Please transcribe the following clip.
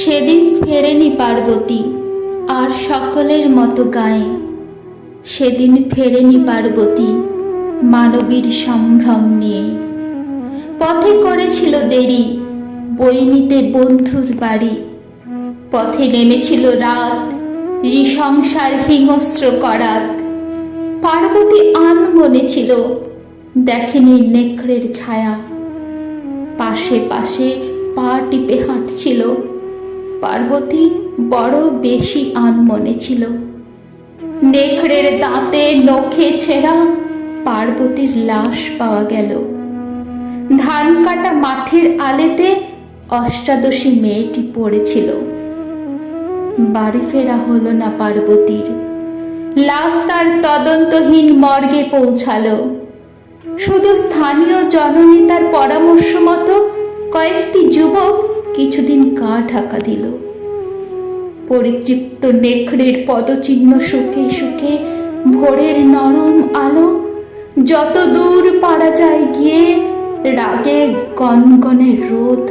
সেদিন ফেরেনি পার্বতী, আর সকলের মতো গায়ে। সেদিন ফেরেনি পার্বতী, মানবীর সম্ভ্রম নিয়ে। পথে করেছিল দেরি বই নিতে বন্ধুর বাড়ি। পথে নেমেছিল রাত রিসংসার হিংস্র করাত। পার্বতী আন মনে ছিল, দেখেনি নেকড়ের ছায়া। পাশে পাশে পা টিপে হাঁটছিল। পার্বতী বড় বেশি আনমনে ছিল। নেখড়ের দাঁতে নখে ছেঁড়া পার্বতীর লাশ পাওয়া গেল। ধান কাটা মাঠের আলেতে অষ্টাদশী মেয়েটি পড়েছিল। বাড়ি ফেরা হলো না পার্বতীর। লাশ তার তদন্তহীন মর্গে পৌঁছালো। শুধু স্থানীয় জননেতার পরামর্শ মতো কয়েকটি যুবক কিছুদিন গা ঢাকা দিল। পরিতৃপ্ত নেকড়ের পদচিহ্ন শুকে শুকে ভোরের নরম আলো যত দূর পারা যায় গিয়ে রাগে গনগনে রোদ